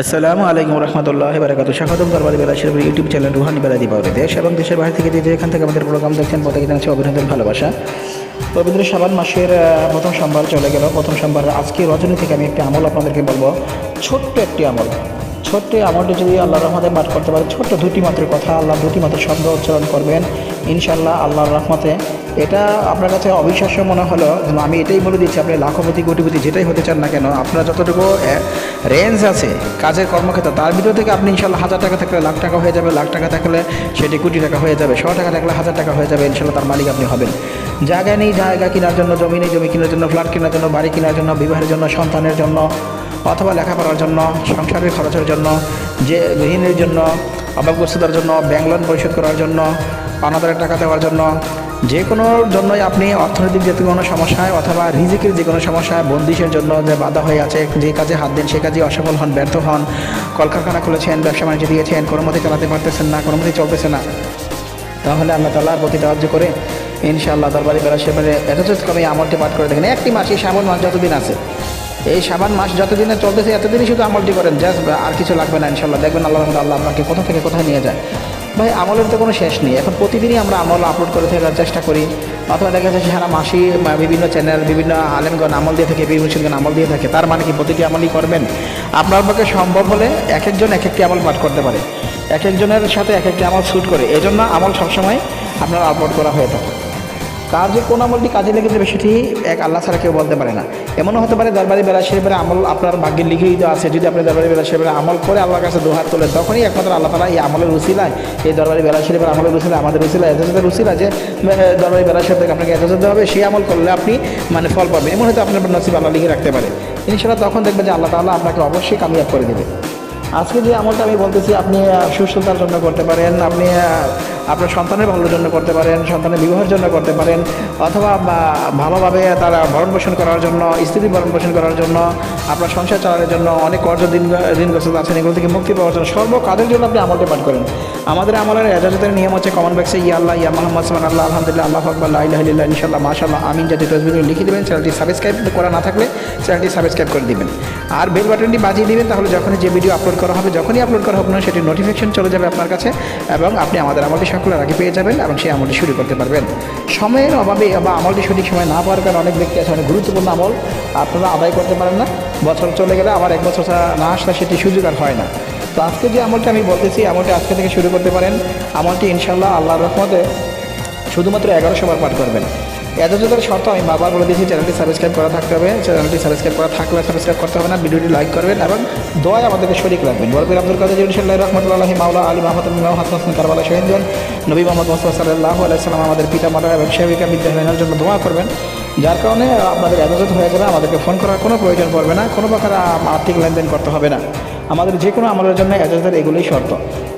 আসসালামু আলাইকুম রহমতুল্লাহ বারাকাতু স্বাগতম দরবারি বেলা শিরপুর ইউটিউব চ্যানেল রুহানি বেলা দীপাবলি। দেশ এবং দেশের বাইরে থেকে যে এখান থেকে আমাদের প্রোগ্রাম দেখছেন, প্রত্যেকে জানাচ্ছি অভিনন্দন, ভালোবাসা। পবিত্র সাবান মাসের প্রথম সোমবার চলে গেল। প্রথম সোমবার আজকে রজনী থেকে আমি একটি আমল আপনাদেরকে বলব। ছোট্ট একটি আমল। ছোট্ট আমলটি যদি আল্লাহ রহমতে পাঠ করতে পারে, ছোট্ট দুটি মাত্র কথা, আল্লাহ দুটি মাত্র শব্দ উচ্চারণ করবেন ইনশাল্লাহ আল্লাহর রহমতে। এটা আপনার কাছে অবিশ্বাস্য মনে হলো আমি এটাই বলে দিচ্ছি, আপনি লাখপতি, কোটিপতি যেটাই হতে চান না কেন, আপনার যতটুকু রেঞ্জ আছে, কাজের কর্মক্ষেত্র, তার ভিতর থেকে আপনি ইনশাল্লাহ হাজার টাকা থাকলে লাখ টাকা হয়ে যাবে, লাখ টাকা থাকলে সেটি কোটি টাকা হয়ে যাবে, শো টাকা থাকলে হাজার টাকা হয়ে যাবে ইনশাল্লাহ তার মালিক আপনি হবেন। জায়গা নেই, জায়গা কেনার জন্য, জমি নেই, জমি কেনার জন্য, ফ্ল্যাট কেনার জন্য, বাড়ি কেনার জন্য, বিবাহের জন্য, সন্তানের জন্য অথবা লেখাপড়ার জন্য, সংসারের খরচের জন্য, যে গৃহিণীর জন্য অভাবগ্রস্ততার জন্য ব্যাংক লোন পরিশোধ করার জন্য, অনাদারের টাকা দেওয়ার জন্য, যে কোনো জন্যই আপনি অর্থনৈতিক যে কোনো সমস্যায় অথবা রিজিকের যে কোনো সমস্যায় বন্দিশের জন্য যে বাধা হয়ে আছে, যে কাজে হাত দেন, সে কাজে অসফল হন, ব্যর্থ হন, কলকারখানা খুলেছেন, ব্যবসা বাণিজ্য দিয়েছেন, কোনো মতে চালাতে পারতেছেন না, কোনো মতে চলতেছে না, তাহলে আল্লাহ তাল্লাহর প্রতি সাহায্য করে, ইনশাআল্লাহ দরবারি বেলা সেবারে যথেষ্ট কমে আমলটি পাঠ করে দেখেন, একটি মাস শ্রাবণ মাস যতদিন আছে এই সাবান মাস যতদিনে চলতেছে, এতদিনই শুধু আমলটি করেন। জাস্ট আর কিছু লাগবে না, ইনশাল্লাহ। দেখবেন আল্লাহ রহমতুল্লাহ আল্লাহ আপনাকে কোথা থেকে কোথায় নিয়ে যায়। ভাই, আমলের তো কোনো শেষ নেই। এখন প্রতিদিনই আমরা আমল আপলোড করে থাকার চেষ্টা করি। অথবা দেখা যাচ্ছে সারা মাসি বিভিন্ন চ্যানেল বিভিন্ন আলেমগণ আমল দিয়ে থাকে, বিভিন্ন মুসলিমগণ আমল দিয়ে থাকে। তার মানে কি প্রতিটি আমলই করবেন? আপনার পক্ষে সম্ভব হলে এক একজন এক একটি আমল পাঠ করতে পারে। এক একজনের সাথে এক একটি আমল শ্যুট করে। এই জন্য আমল সবসময় আপনার আপলোড করা হয়ে থাকে। কার যে কোন আমলটি কাজে লেগেছে সেটি এক আল্লাহ ছাড়া কেউ বলতে পারে না। এমনও হতে পারে দরবারি বেলা শরীফের আমল আপনার ভাগ্যে লিখেই দিতে আছে। যদি আপনি দরবারি বেলা শরীফের আমল করে আল্লাহর কাছে দোহাত তোলেন, তখনই একমাত্র আল্লাহ তালা এই আমলের উসিলায়, এই দরবারি বেলা শরীফের আমলের রুসিলা আমাদের উসিলা এজাজতের উসিলা যে দরবারি বেলা শরীফ থেকে আপনাকে দেওয়া হবে, সেই আমল করলে আপনি মানে ফল পাবেন। এমন হয়তো আপনার নসিব আল্লাহ লিখে রাখতে পারে। ইনশাল্লাহ তখন দেখবেন যে আল্লাহ তালা আপনাকে অবশ্যই কামিয়াব করে দেবে। আজকে যে আমলটা আমি বলতেছি, আপনি সুস্থতার জন্য করতে পারেন, আপনি আপনার সন্তানের ভালোর জন্য করতে পারেন, সন্তানের বিবাহের জন্য করতে পারেন, অথবা ভালোভাবে তারা ভরণ পোষণ করার জন্য স্ত্রী ভরণ পোষণ করার জন্য, আপনার সংসার চালানোর জন্য অনেক কর্জ দিন, ঋণগ্রস্ত আছেন, এগুলো থেকে মুক্তি পাওয়ার জন্য সর্ব কাজের জন্য আপনি আমলটা পাঠ করেন। আমাদের আমলের এজাজতের নিয়ম হচ্ছে কমন ব্যাক্সে ইয়া আল্লাহ, ইয়া মোহাম্মদ সামান আল্লাহ, আলহামদুলিল্লাহ, আল্লাহ আকবর ইল্লাহ ইনশাল্লাহ মাশাল্লাহ আমিন, জাতীয় তসবিগুলো লিখে দেবেন, চ্যানেলটি সাবস্ক্রাইব করা না থাকলে চ্যানেলটি সাবস্ক্রাইব করে দিবেন। আর বেল বাটনটি বাজিয়ে দিবেন, তাহলে যখনই যে ভিডিও আপলোড করা হবে, যখনই আপলোড করা হবে না, সেটি নোটিফিকেশন চলে যাবে আপনার কাছে এবং আপনি আমাদের আমলটি সকলের আগে পেয়ে যাবেন এবং সেই আমলটি শুরু করতে পারবেন। সময়ের অভাবে বা আমলটি সঠিক সময় না পাওয়ার কারণে অনেক ব্যক্তি আছে, অনেক গুরুত্বপূর্ণ আমল আপনারা আদায় করতে পারেন না। বছর চলে গেলে আবার এক বছর না আসলে সেটি সুযোগ আর হয় না। তো আজকে যে আমলটা আমি বলতেছি, আমলটি আজকে থেকে শুরু করতে পারেন। আমলটি ইনশাল্লাহ আল্লাহর রহমতে শুধুমাত্র এগারোশো বার পাঠ করবেন। এতজনের শর্ত আমি বারবার বলে দিয়েছি চ্যানেলটি সাবস্ক্রাইব করা থাকতে হবে। চ্যানেলটি সাবস্ক্রাইব করা থাকলে সাবস্ক্রাইব করতে হবে না, ভিডিওটি লাইক করবেন এবং দোয়ায় আমাদেরকে শরিক রাখবেন। বরবির আব্দুল কাদের ইনশাল্লাহ রহমতুল্লাহি মাওলা আলী মাহমদ হাসান কারবালা শহীদজন নবী মোহাম্মদ মোস্তফা সাল্লাহ আলাইসালাম আমাদের পিতা মাতা এবং সেবিকা বিদ্যালয়ের জন্য দোয়া করবেন। যার কারণে আপনাদের এজাজত হয়ে যাবে, আমাদেরকে ফোন করার কোনো প্রয়োজন পড়বে না, কোনো প্রকার আর্থিক লেনদেন করতে হবে না। আমাদের যে কোনো আমলের জন্য এজাজতের এগুলোই শর্ত।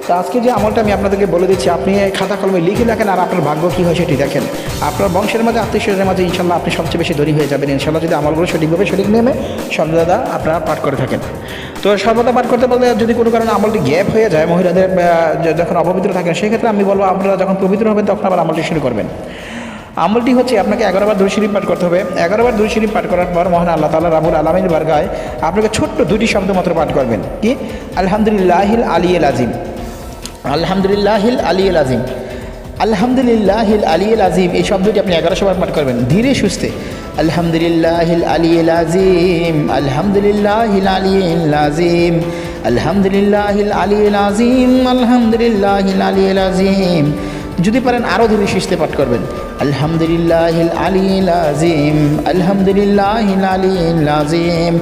তো আজকে যে আমলটা আমি আপনাদেরকে বলে দিচ্ছি, আপনি খাতা কলমে লিখে দেখেন আর আপনার ভাগ্য কী হয় সেটি দেখেন। আপনার বংশের মাঝে, আত্মীয় স্বজনের মাঝে ইনশাল্লাহ আপনি সবচেয়ে বেশি ধনী হয়ে যাবেন। ইনশাল্লাহ যদি আমলগুলো সঠিকভাবে সঠিক নিয়মে সর্বদা আপনারা পাঠ করে থাকেন। তো সর্বদা পাঠ করতে বলতে যদি কোনো কারণে আমলটি গ্যাপ হয়ে যায়, মহিলাদের যখন অপবিত্র থাকেন, সেক্ষেত্রে আমি বলব, আপনারা যখন পবিত্র হবেন, তখন আবার আমলটি শুরু করবেন। আমলটি হচ্ছে, আপনাকে এগারোবার দুই শরীফ পাঠ করতে হবে। এগারোবার দুই শরীফ পাঠ করার পর মহান আল্লাহ তালা রাবুল আলমিনের বারগায় আপনাকে ছোট্ট দুটি শব্দ মাত্র পাঠ করবেন। কি? আলহামদুলিল্লাহিল আলিয়েল আজিম আলহামদুলিল্লাহিল এল আজিম আলহামদুলিল্লাহিল এল আজিম এই শব্দটি আপনি এগারোশো বার পাঠ করবেন। ধীরে সুস্থে। আলহামদুলিল্লাহিল এল আজিম আলহামদুলিল্লাহিল আলিয়েল আজিম আলহামদুলিল্লাহিল এল আজিম আলহামদুলিল্লাহিল এল আজিম যদি পারেন আরও ধীরে সুস্থে পাঠ করবেন। আলিল আজিম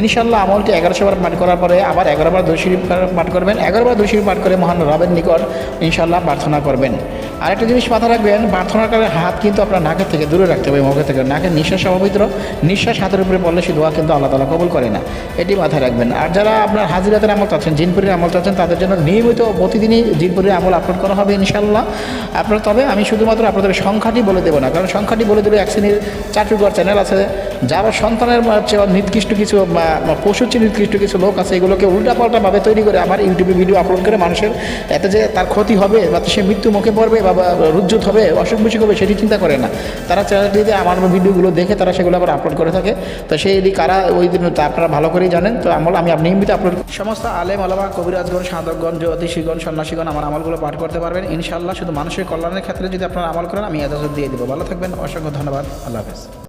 ইনশাল্লাহ আমলটি এগারোশো বার পাঠ করার পরে আবার এগারোবার শরীফ পাঠ করবেন। এগারোবার শরীফ পাঠ করে মহান রবের নিকট ইনশাল্লাহ প্রার্থনা করবেন। আরেকটা জিনিস মাথায় রাখবেন, প্রার্থনার কারণে হাত কিন্তু আপনার নাকের থেকে দূরে রাখতে হবে, মুখের থেকে। নাকের নিঃশ্বাস অপবিত্র, নিঃশ্বাস হাতের উপরে পড়লে সে দোয়া কিন্তু আল্লাহ তালা কবুল করে না। এটি মাথায় রাখবেন। আর যারা আপনার হাজিরাতের আমল চাচ্ছেন, জিনপুরের আমল চাচ্ছেন, তাদের জন্য নিয়মিত প্রতিদিনই জিনপুরের আমল আপলোড করা হবে ইনশাল্লাহ আপনার তবে আমি শুধুমাত্র আপনাদের সংখ্যাটি বলে দেবো না, কারণ সংখ্যাটি বলে দেবে এক শ্রেণির চাটুকর চ্যানেল আছে। যারা সন্তানের নির্দিষ্ট কিছু পশুর চেয়ে নির্দিষ্ট কিছু লোক আছে, এগুলোকে উল্টাপাল্টাভাবে তৈরি করে আমার ইউটিউবে ভিডিও আপলোড করে মানুষের এতে যে তার ক্ষতি হবে বা সে মৃত্যু মুখে পড়বে বা রুজ্জুত হবে, অসুখ বিসুখ হবে, সেটি চিন্তা করে না। তারা চ্যানেলটিতে আমার ভিডিওগুলো দেখে তারা সেগুলো আবার আপলোড করে থাকে। তো সেই কারা ওই দিন আপনারা ভালো করেই জানেন। তো আমল আমি আপনি নিয়মিত আপলোড সমস্ত আলেম আলামা কবিরাজগণ, সাধকগণ, জ্যোতিষীগণ, সন্ন্যাসীগণ আমার আমলগুলো পাঠ করতে পারবেন। ইনশাআল্লাহ শুধু মানুষের কল্যাণের ক্ষেত্রে যদি আপনারা আমল করেন, আমি এজাজত দিয়ে দেবো। ভালো থাকবেন। অসংখ্য ধন্যবাদ। আল্লাহ হাফেজ।